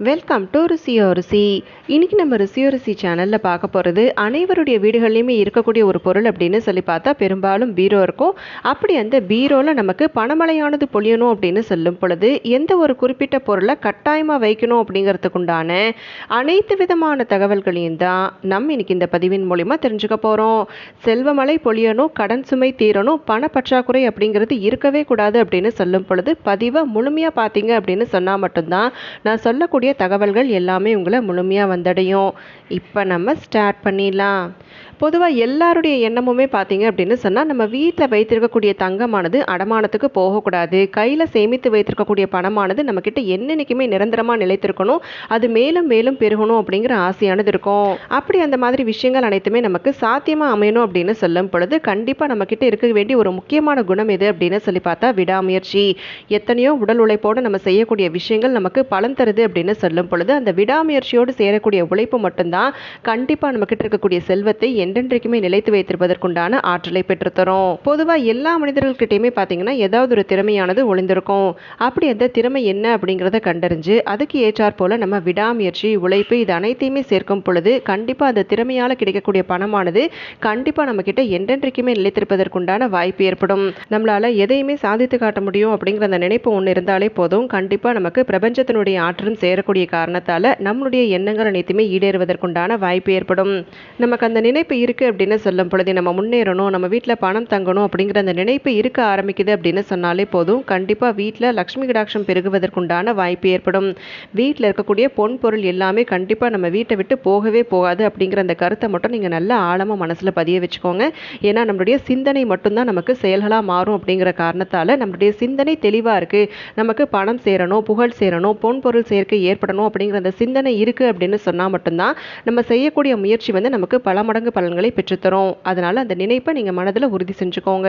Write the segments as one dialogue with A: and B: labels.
A: Welcome to ருசியோ ருசி இன்றைக்கி நம்ம ருசியோ ருசி சேனலில் பார்க்க போகிறது அனைவருடைய வீடுகள்லையுமே இருக்கக்கூடிய ஒரு பொருள் அப்படின்னு சொல்லி பார்த்தா பெரும்பாலும் பீரோ இருக்கும். அப்படி அந்த பீரோவில் நமக்கு பணமழையானது பொழியணும் அப்படின்னு சொல்லும் பொழுது எந்த ஒரு குறிப்பிட்ட பொருளை கட்டாயமாக வைக்கணும் அப்படிங்கிறதுக்குண்டான அனைத்து விதமான தகவல்களையும் தான் நம்ம இன்னைக்கு இந்த பதிவின் மூலிமா தெரிஞ்சுக்க போகிறோம் செல்வமழை பொழியணும் கடன் சுமை தீரணும் பணப்பற்றாக்குறை அப்படிங்கிறது இருக்கவே கூடாது அப்படின்னு சொல்லும் பொழுது பதிவை முழுமையாக பார்த்தீங்க அப்படின்னு சொன்னால் மட்டும்தான் நான் சொல்லக்கூடிய தகவல்கள் எல்லாமே உங்களை முழுமையாக வந்தடையும். இப்போ நம்ம ஸ்டார்ட் பண்ணிடலாம். பொதுவாக எல்லாருடைய எண்ணமுமே பார்த்தீங்க அப்படின்னு சொன்னால் நம்ம வீட்டில் வைத்திருக்கக்கூடிய தங்கமானது அடமானத்துக்கு போகக்கூடாது. கையில் சேமித்து வைத்திருக்கக்கூடிய பணமானது நம்மக்கிட்ட என்னென்னைக்குமே நிரந்தரமாக நிலைத்திருக்கணும். அது மேலும் மேலும் பெருகணும் அப்படிங்கிற ஆசையானது இருக்கும். அப்படி அந்த மாதிரி விஷயங்கள் அனைத்துமே நமக்கு சாத்தியமாக அமையணும் அப்படின்னு சொல்லும் பொழுது கண்டிப்பாக நம்மக்கிட்ட இருக்க வேண்டிய ஒரு முக்கியமான குணம் எது அப்படின்னு சொல்லி பார்த்தா விடாமுயற்சி. எத்தனையோ உடல் உழைப்போடு நம்ம செய்யக்கூடிய விஷயங்கள் நமக்கு பலன் தருது அப்படின்னு சொல்லும் பொழுது அந்த விடாமுயற்சியோடு சேரக்கூடிய உழைப்பு மட்டும்தான் கண்டிப்பாக நம்மக்கிட்ட இருக்கக்கூடிய செல்வத்தை என்றென்றைக்குமே நிலைத்து வைத்திருப்பதற்குண்டான ஆற்றலை பெற்றுத்தரும். பொதுவாக எல்லா மனிதர்கள்கிட்டையுமே பார்த்தீங்கன்னா ஏதாவது ஒரு திறமையானது ஒளிந்திருக்கும். அப்படி அந்த திறமை என்ன அப்படிங்கிறத கண்டறிஞ்சு அதுக்கு ஏற்றாற் போல நம்ம விடாமுயற்சி உழைப்பு இது அனைத்தையுமே சேர்க்கும் பொழுது கண்டிப்பாக அந்த திறமையால் கிடைக்கக்கூடிய பணமானது கண்டிப்பாக நம்மக்கிட்ட என்றென்றைக்குமே நிலைத்திருப்பதற்குண்டான வாய்ப்பு ஏற்படும். நம்மளால் எதையுமே சாதித்து காட்ட முடியும் அப்படிங்கிற அந்த நினைப்பு ஒன்று இருந்தாலே போதும். கண்டிப்பாக நமக்கு பிரபஞ்சத்தினுடைய ஆற்றலும் சேரக்கூடிய காரணத்தால் நம்மளுடைய எண்ணங்கள் அனைத்துமே ஈடேறுவதற்குண்டான வாய்ப்பு ஏற்படும். நமக்கு அந்த நினைப்பு இருக்குது அப்படின்னு சொல்லும் பொழுது நம்ம முன்னேறணும் நம்ம வீட்டில் பணம் தங்கணும் அப்படிங்கிற அந்த நினைப்பு இருக்க ஆரம்பிக்குது அப்படின்னு சொன்னாலே போதும். கண்டிப்பாக வீட்டில் லக்ஷ்மி கடாட்சம் பெருகுவதற்குண்டான வாய்ப்பு ஏற்படும். வீட்டில் இருக்கக்கூடிய பொன் பொருள் எல்லாமே கண்டிப்பாக நம்ம வீட்டை விட்டு போகவே போகாது அப்படிங்கிற அந்த கருத்தை மட்டும் நீங்கள் நல்ல ஆழமாக மனசில் பதிய வச்சுக்கோங்க. ஏன்னா நம்மளுடைய சிந்தனை மட்டும்தான் நமக்கு செயல்களாக மாறும் அப்படிங்கிற காரணத்தால் நம்மளுடைய சிந்தனை தெளிவாக இருக்குது நமக்கு பணம் சேரணும் புகழ் சேரணும் பொன் பொருள் சேர்க்கை ஏற்படணும் அப்படிங்கிற அந்த சிந்தனை இருக்குது அப்படின்னு சொன்னால் மட்டும்தான் நம்ம செய்யக்கூடிய முயற்சி வந்து நமக்கு பல மடங்கு பலன்களை பெற்றுத்தரும். அதனால் அந்த நினைப்பை நீங்கள் மனதில் உறுதி செஞ்சுக்கோங்க.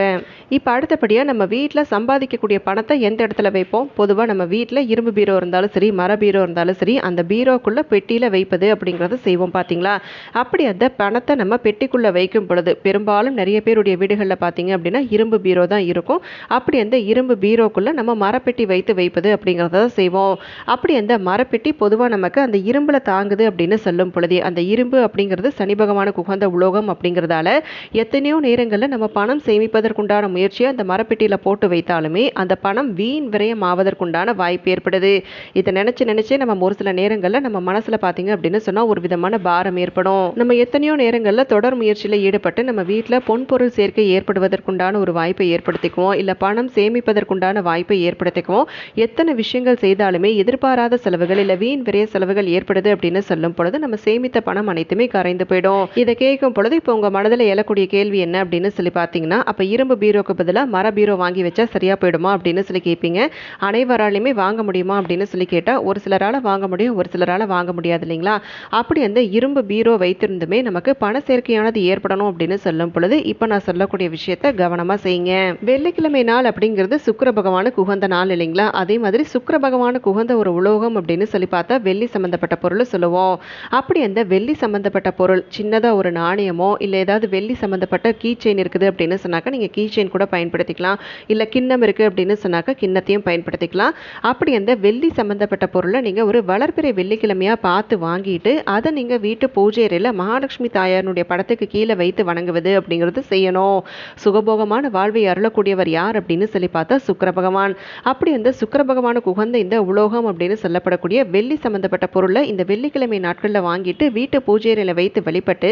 A: இப்போ அடுத்தபடியாக நம்ம வீட்டில் சம்பாதிக்கக்கூடிய பணத்தை எந்த இடத்துல வைப்போம்? பொதுவாக நம்ம வீட்டில் இரும்பு பீரோ இருந்தாலும் சரி மர பீரோ இருந்தாலும் சரி அந்த பீரோக்குள்ளே பெட்டியில் வைப்பது அப்படிங்கிறத செய்வோம் பார்த்தீங்களா அப்படி அந்த பணத்தை நம்ம பெட்டிக்குள்ளே வைக்கும் பொழுது பெரும்பாலும் நிறைய பேருடைய வீடுகளில் பார்த்தீங்க அப்படின்னா இரும்பு பீரோ தான் இருக்கும். அப்படி அந்த இரும்பு பீரோக்குள்ளே நம்ம மரப்பெட்டி வைத்து வைப்பது அப்படிங்கிறத செய்வோம். அப்படி அந்த மரப்பெட்டி பொதுவாக நமக்கு அந்த இரும்பில் தாங்குது அப்படின்னு சொல்லும் பொழுதே அந்த இரும்பு அப்படிங்கிறது சனி பகவானுக்கு உகந்த உலோகம் அப்படிங்கிறதால எத்தனையோ நேரங்களில் நம்ம பணம் சேமிப்பதற்குண்டான முயற்சியை அந்த மரப்பெட்டியில் போட்டு வைத்தாலுமே அந்த பணம் வீண் விரயம் ஆவதற்குண்டான வாய்ப்பு ஏற்படுது. இதை நினச்சி நினச்சே நம்ம ஒரு சில நேரங்களில் நம்ம மனசில் பார்த்தீங்க அப்படின்னு சொன்னால் ஒரு விதமான பாரம் ஏற்படும். நம்ம எத்தனையோ நேரங்களில் தொடர் முயற்சியில் ஈடுபட்டு நம்ம வீட்டில் பொன்பொருள் சேர்க்கை ஏற்படுவதற்குண்டான ஒரு வாய்ப்பை ஏற்படுத்திக்குவோம். இல்லை பணம் சேமிப்பதற்குண்டான வாய்ப்பை ஏற்படுத்திக்குவோம். எத்தனை விஷயங்கள் செய்தாலுமே எதிர்பாராத செலவுகள் இல்லை வீண் விரைய செலவுகள் ஏற்படுது அப்படின்னு சொல்லும் பொழுது நம்ம சேமித்த பணம் அனைத்துமே கரைந்து போயிடும். இதை கேட்கும் பொழுது இப்போ உங்கள் மனதில் எழக்கூடிய கேள்வி என்ன அப்படின்னு சொல்லி பார்த்தீங்கன்னா அப்போ இரும்பு பீரோக்கு பதிலாக மர பீரோ வாங்கி வச்சா சரியாக போயிடுமா அப்படின்னு சொல்லி கேட்பீங்க. அனைவராலையுமே வாங்க முடியுமா அப்படின்னு சொல்லி கேட்டால் ஒரு சிலரால் வாங்க முடியும் ஒரு சிலரால் வாங்க முடியாது இல்லைங்களா? அப்படி அந்த இரும்பு பீரோ வைத்திருந்துமே நமக்கு பண சேர்க்கையானது ஏற்படணும் அப்படின்னு சொல்லும் பொழுது இப்போ நான் சொல்லக்கூடிய விஷயத்த கவனமாக செய்யுங்க. வெள்ளிக்கிழமை நாள் அப்படிங்கிறது சுக்கர பகவானுக்கு உகந்த நாள் இல்லைங்களா? அதே மாதிரி சுக்கர பகவானுக்கு உகந்த ஒரு உலோகம் அப்படின்னு சொல்லி பார்த்தா வெள்ளி சம்மந்தப்பட்ட பொருள் சொல்லுவோம். அப்படி அந்த வெள்ளி சம்மந்தப்பட்ட பொருள் சின்னதாக ஒரு நாணயமோ இல்லை ஏதாவது வெள்ளி சம்மந்தப்பட்ட கீ செயின் இருக்குது அப்படின்னு சொன்னாக்கா நீங்கள் கீ செயின் கூட பயன்படுத்திக்கலாம். இல்லை கிண்ணம் இருக்குது அப்படின்னு சொன்னாக்கா கிண்ணத்தையும் பயன்படுத்திக்கலாம். அப்படி அந்த வெள்ளி சம்மந்தப்பட்ட பொருளை நீங்கள் ஒரு வளர்பிறை வெள்ளிக்கிழமையாக பார்த்து வாங்கிட்டு அதை நீங்கள் வீட்டு பூஜை அறையில் மகாலட்சுமி தாயாருடைய படத்துக்கு கீழே வைத்து வணங்குவது அப்படிங்கிறது செய்யணும். சுகபோகமான வாழ்வை அருளக்கூடியவர் யார் அப்படின்னு சொல்லி பார்த்தா சுக்கர பகவான் அப்படி அந்த சுக்கர பகவானுக்கு உகந்த இந்த உலோகம் அப்படின்னு சொல்லப்படக்கூடிய வெள்ளி சம்மந்தப்பட்ட பொருளை இந்த வெள்ளிக்கிழமை நாட்களில் வாங்கிட்டு வீட்டு பூஜையில் வைத்து வழிபட்டு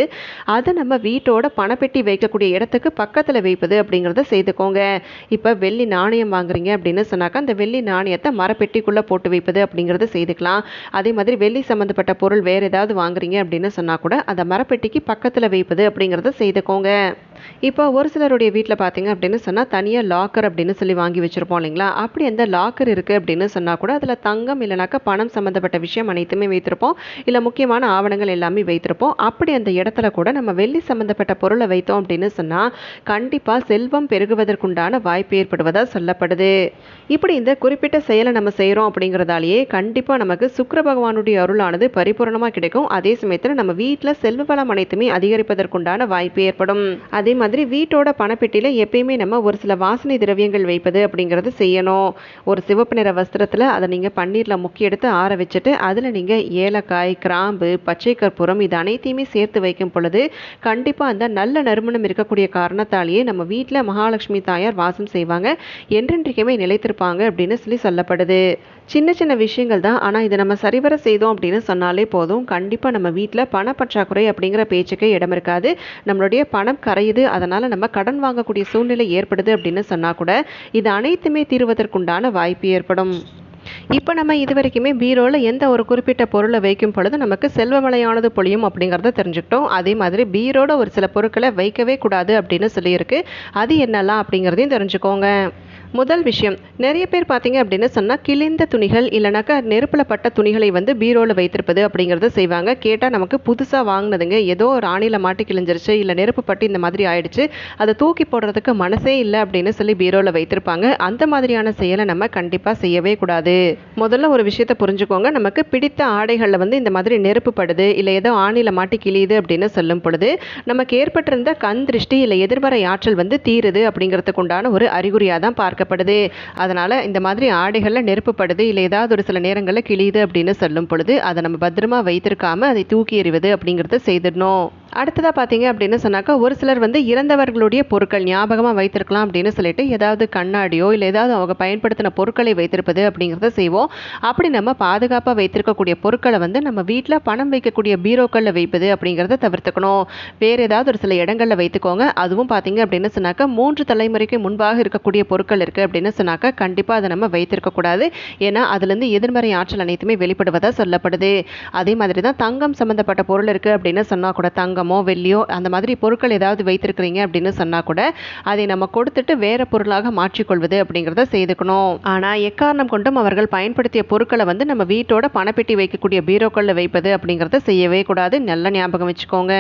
A: அதை நம்ம வீட்டோட பணப்பெட்டி வைக்கக்கூடிய இடத்துக்கு பக்கத்தில் வைப்பது அப்படிங்கிறத செய்துக்கோங்க. இப்போ வெள்ளி நாணயம் வாங்குறீங்க அப்படின்னு சொன்னாக்கா அந்த வெள்ளி நாணயத்தை மரப்பெட்டிக்குள்ளே போட்டு வைப்பது அப்படிங்கிறத செய்துக்கலாம். அதே மாதிரி வெள்ளி சம்மந்தப்பட்ட பொருள் வேறு ஏதாவது வாங்குறீங்க அப்படின்னு சொன்னால் கூட அந்த மரப்பெட்டிக்கு பக்கத்தில் வைப்பது அப்படிங்கிறத செய்துக்கோங்க. இப்போ ஒரு சிலருடைய வீட்டில் பார்த்தீங்க அப்படின்னு சொன்னால் தனியாக லாக்கர் அப்படின்னு சொல்லி வாங்கி வச்சுருப்போம் இல்லைங்களா? அப்படி எந்த லாக்கர் இருக்குது அப்படின்னு சொன்னால் கூட அதில் தங்கம் இல்லைனாக்கா பணம் சம்மந்தப்பட்ட விஷயம் அனைத்துமே வைத்திருப்போம். இல்லை முக்கியமான ஆவணங்கள் எல்லாமே வைத்திருப்போம். அப்படி அந்த இடத்துல கூட நம்ம வெள்ளி சம்மந்தப்பட்ட பொருளை வைத்தோம் அப்படின்னு சொன்னால் கண்டிப்பாக செல்வம் பெருகுவதற்குண்டான வாய்ப்பு ஏற்படுவதாக சொல்லப்படுது. இப்படி இந்த குறிப்பிட்ட செயலை நம்ம செய்கிறோம் அப்படிங்கிறதாலேயே கண்டிப்பாக நமக்கு சுக்கர பகவானுடைய அருளானது பரிபூர்ணமாக கிடைக்கும். அதே சமயத்தில் நம்ம வீட்டில் செல்வ வளம் அனைத்துமே அதிகரிப்பதற்குண்டான வாய்ப்பு ஏற்படும். அதே மாதிரி வீட்டோட பணப்பெட்டியில் எப்பயுமே நம்ம ஒரு சில வாசனை திரவியங்கள் வைப்பது அப்படிங்கிறது செய்யணும். ஒரு சிவப்பு நிற வஸ்திரத்தில் அதை நீங்கள் பன்னீரில் முக்கி எடுத்து ஆற வச்சுட்டு அதில் நீங்கள் ஏலக்காய் கிராம்பு பச்சை கற்பூரம் இது அனைத்தையுமே சேர்த்து வைக்கும் பொழுது கண்டிப்பாக அந்த நல்ல நறுமணம் இருக்கக்கூடிய காரணத்தாலேயே நம்ம வீட்டில் மகாலட்சுமி தாயார் வாசம் செய்வாங்க. என்றென்றைக்குமே நிலைத்திருப்பாங்க அப்படின்னு சொல்லி சொல்லப்படுது. சின்ன சின்ன விஷயங்கள் தான். ஆனால் இதை நம்ம சரிவர செய்தோம் அப்படின்னு சொன்னாலே போதும். கண்டிப்பாக நம்ம வீட்டில் பணப்பற்றாக்குறை அப்படிங்கிற பேச்சுக்கே இடம் இருக்காது. நம்மளுடைய பணம் கரையுது அதனால் நம்ம கடன் வாங்கக்கூடிய சூழ்நிலை ஏற்படுது அப்படின்னு சொன்னால் கூட இது அனைத்துமே தீர்வதற்குண்டான வாய்ப்பு ஏற்படும். இப்போ நம்ம இது வரைக்குமே பீரோவில் எந்த ஒரு குறிப்பிட்ட பொருளை வைக்கும் பொழுது நமக்கு செல்வமலையானது பொழியும் அப்படிங்கிறத தெரிஞ்சுக்கிட்டோம். அதே மாதிரி பீரோட ஒரு சில பொருட்களை வைக்கவே கூடாது அப்படின்னு சொல்லியிருக்கு. அது என்னெல்லாம் அப்படிங்கிறதையும் தெரிஞ்சுக்கோங்க. முதல் விஷயம் நிறைய பேர் பார்த்தீங்க அப்படின்னு சொன்னால் கிழிந்த துணிகள் இல்லைனாக்கா நெருப்பில் பட்ட துணிகளை வந்து பீரோவில் வைத்திருப்பது அப்படிங்கிறத செய்வாங்க. கேட்டால் நமக்கு புதுசாக வாங்கினதுங்க. ஏதோ ஒரு ஆணியில் மாட்டி கிழிஞ்சிருச்சு இல்லை நெருப்பு பட்டு இந்த மாதிரி ஆயிடுச்சு அதை தூக்கி போடுறதுக்கு மனசே இல்லை அப்படின்னு சொல்லி பீரோவில் வைத்திருப்பாங்க. அந்த மாதிரியான செயலை நம்ம கண்டிப்பாக செய்யவே கூடாது. முதல்ல ஒரு விஷயத்தை புரிஞ்சுக்கோங்க. நமக்கு பிடித்த ஆடைகளில் வந்து இந்த மாதிரி நெருப்பு படுது இல்லை ஏதோ ஆணியில் மாட்டி கிழியுது அப்படின்னு சொல்லும் பொழுது நமக்கு ஏற்பட்டிருந்த கண் திருஷ்டி இல்லை எதிர்மறை ஆற்றல் வந்து தீருது அப்படிங்கிறதுக்கு உண்டான ஒரு அறிகுறியாக தான் பார்க்கப்படுது. அதனால் இந்த மாதிரி ஆடைகளில் நெருப்புப்படுது இல்லை ஏதாவது ஒரு சில நேரங்களில் கிழியுது அப்படின்னு சொல்லும் பொழுது அதை நம்ம பத்திரமா வைத்திருக்காம அதை தூக்கி எறிவது அப்படிங்கிறத செய்திடணும். அடுத்ததாக பார்த்தீங்க அப்படின்னு சொன்னாக்கா ஒரு சிலர் வந்து இறந்தவர்களுடைய பொருட்கள் ஞாபகமாக வைத்திருக்கலாம் அப்படின்னு சொல்லிட்டு ஏதாவது கண்ணாடியோ இல்லை ஏதாவது அவங்க பயன்படுத்தின பொருட்களை வைத்திருப்பது அப்படிங்கிறத செய்வோம். அப்படி நம்ம பாதுகாப்பாக வைத்திருக்கக்கூடிய பொருட்களை வந்து நம்ம வீட்டில் பணம் வைக்கக்கூடிய பீரோக்களில் வைப்பது அப்படிங்கிறத தவிர்த்துக்கணும். வேறு ஏதாவது ஒரு சில இடங்களில் வைத்துக்கோங்க. அதுவும் பார்த்தீங்க அப்படின்னு சொன்னாக்கா மூன்று தலைமுறைக்கு முன்பாக இருக்கக்கூடிய பொருட்கள் இருக்குது அப்படின்னு சொன்னாக்கா கண்டிப்பாக அதை நம்ம வைத்திருக்கக்கூடாது ஏன்னா அதுலேருந்து எதிர்மறை ஆற்றல் அனைத்துமே வெளிப்படுவதாக சொல்லப்படுது. அதே மாதிரி தான் தங்கம் சம்மந்தப்பட்ட பொருள் இருக்குது அப்படின்னு சொன்னால் கூட தங்கம் தங்கமோ வெள்ளியோ அந்த மாதிரி பொருட்கள் ஏதாவது வைத்திருக்கிறீங்க அப்படின்னு சொன்னால் கூட அதை நம்ம கொடுத்துட்டு வேறு பொருளாக மாற்றிக்கொள்வது அப்படிங்கிறத செய்துக்கணும். ஆனால் எக்காரணம் கொண்டும் அவர்கள் பயன்படுத்திய பொருட்களை வந்து நம்ம வீட்டோட பணப்பெட்டி வைக்கக்கூடிய பீரோக்களில் வைப்பது அப்படிங்கிறத செய்யவே கூடாது. நல்ல ஞாபகம் வச்சுக்கோங்க.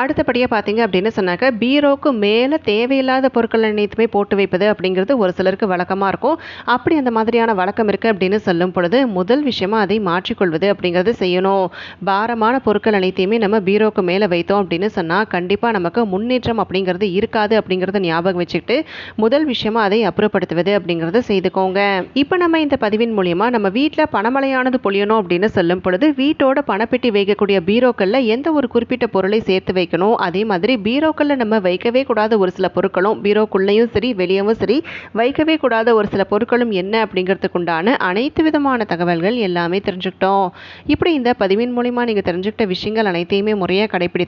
A: அடுத்தபடியாக பார்த்தீங்க அப்படின்னு சொன்னாக்க பீரோக்கு மேலே தேவையில்லாத பொருட்கள் அனைத்துமே போட்டு வைப்பது அப்படிங்கிறது ஒரு சிலருக்கு வழக்கமாக இருக்கும். அப்படி அந்த மாதிரியான வழக்கம் இருக்குது அப்படின்னு சொல்லும் பொழுது முதல் விஷயமா அதை மாற்றிக்கொள்வது அப்படிங்கிறது செய்யணும். பாரமான பொருட்கள் அனைத்தையுமே நம்ம பீரோக்கு மேலே வைத்தோம் அப்படின்னு சொன்னால் கண்டிப்பாக நமக்கு முன்னேற்றம் அப்படிங்கிறது இருக்காது அப்படிங்கிறத ஞாபகம் வச்சுக்கிட்டு முதல் விஷயமா அதை அப்புறப்படுத்துவது அப்படிங்கிறத செய்துக்கோங்க. இப்போ நம்ம இந்த பதிவின் மூலியமா நம்ம வீட்டில் பணமழையானது பொழியணும் அப்படின்னு சொல்லும் பொழுது வீட்டோட பணப்பெட்டி வைக்கக்கூடிய பீரோக்களில் எந்த ஒரு குறிப்பிட்ட பொருளை சேர்த்து வைக்கணும்? அதே மாதிரி பீரோக்களில் நம்ம வைக்கவே கூடாத ஒரு சில பொருட்களும் பீரோக்குள்ளேயும் சரி வெளியவும் சரி வைக்கவே கூடாத ஒரு சில பொருட்களும் என்ன அப்படிங்கிறதுக்கு உண்டான அனைத்து விதமான தகவல்கள் எல்லாமே தெரிஞ்சுக்கிட்டோம். இப்படி இந்த பதிவின் மூலிமா நீங்கள் தெரிஞ்சுக்கிட்ட விஷயங்கள் அனைத்தையுமே முறையாக கடைபிடித்து